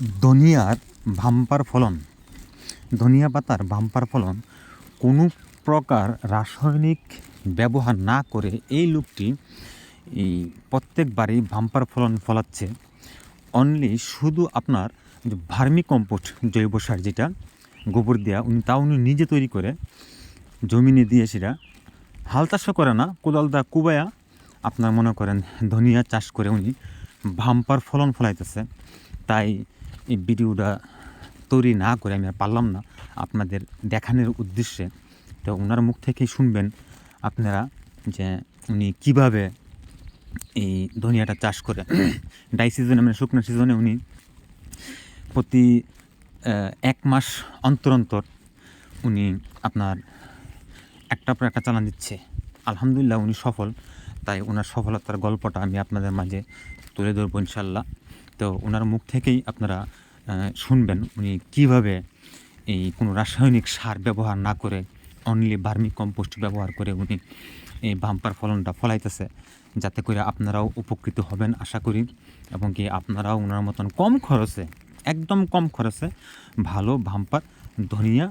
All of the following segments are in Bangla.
ধনিয়ার ভাম্পার ফলন, ধনিয়া পাতার ভাম্পার ফলন কোনো প্রকার রাসায়নিক ব্যবহার না করে এই লোকটি এই প্রত্যেকবারই ভাম্পার ফলন ফলাচ্ছে। অনলি শুধু আপনার ভার্মি কম্পোস্ট, জৈব সার যেটা, গোবর দেওয়া উনি তা উনি নিজে তৈরি করে জমিনে দিয়ে সেটা হাল চাষও করে না, কোদাল দা কুবায়া আপনার মনে করেন ধনিয়া চাষ করে উনি ভাম্পার ফলন ফলাইতেছে। তাই এই ভিডিওটা তৈরি না করে আমি আর পারলাম না আপনাদের দেখানোর উদ্দেশ্যে। তো ওনার মুখ থেকেই শুনবেন আপনারা যে উনি কীভাবে এই ধনিয়াটা চাষ করে। ডাই সিজনে মানে শুকনো সিজনে উনি প্রতি এক মাস অন্তর অন্তর উনি আপনার একটা পর একটা চালান দিচ্ছে। আলহামদুলিল্লাহ উনি সফল। তাই ওনার সফলতার গল্পটা আমি আপনাদের মাঝে তুলে ধরবো ইনশাল্লাহ তো ওনার মুখ থেকেই আপনারা শুনবেন উনি কীভাবে এই কোনো রাসায়নিক সার ব্যবহার না করে অনলি ভার্মি কম্পোস্ট ব্যবহার করে উনি এই বাম্পার ফলনটা ফলাইতেছে যাতে করে আপনারাও উপকৃত হবেন আশা করি। এবং কি আপনারাও ওনার মতন কম খরচে একদম কম খরচে ভালো বাম্পার ধনিয়া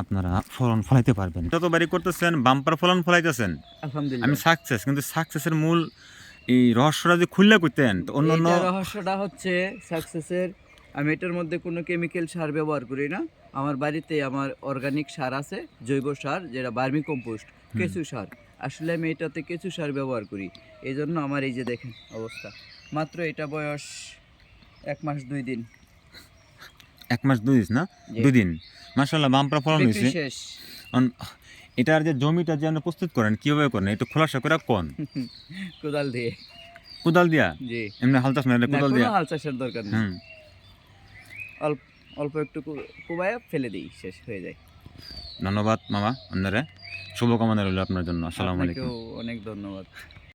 আপনারা ফলন ফলাইতে পারবেন। যত বাড়ি করতেছেন বাম্পার ফলন ফলাইতেছেন। আমি সাকসেস কিন্তু সাকসেসের মূল এই রহস্যটা যে খুললে করতেন তো অন্য অন্য রহস্যটা হচ্ছে সাকসেসের আমি এটার মধ্যে কোনো কেমিক্যাল সার ব্যবহার করি না। আমার বাড়িতে আমার অর্গানিক সার আছে জৈব সার যেটা বার্মি কম্পোস্ট কেঁচু সার। আসলে আমি এটাতে কেঁচু সার ব্যবহার করি। এই জন্য আমার এই যে দেখেন অবস্থা। মাত্র এটা বয়স এক মাস দুই দিন। এক মাস দুই দিন না? দুই দিন। মাসাল্লাহ বাম্পার ফলন হয়েছে। শেষ। এটার যে জমিটা যে আপনি প্রস্তুত করেন কীভাবে করেন? একটু খোলাসা করে কোন? কোদাল দিয়ে। কোদাল দিয়া? জি। এমনি না না, কোদাল দিয়া? হাল চাষের দরকার নেই। অল্প অল্প একটু কোবায় ফেলে দিই শেষ হয়ে যায়। ধন্যবাদ মামা আপনারা। শুভকামনা রইল আপনার জন্য। আসসালামু আলাইকুম। অনেক ধন্যবাদ।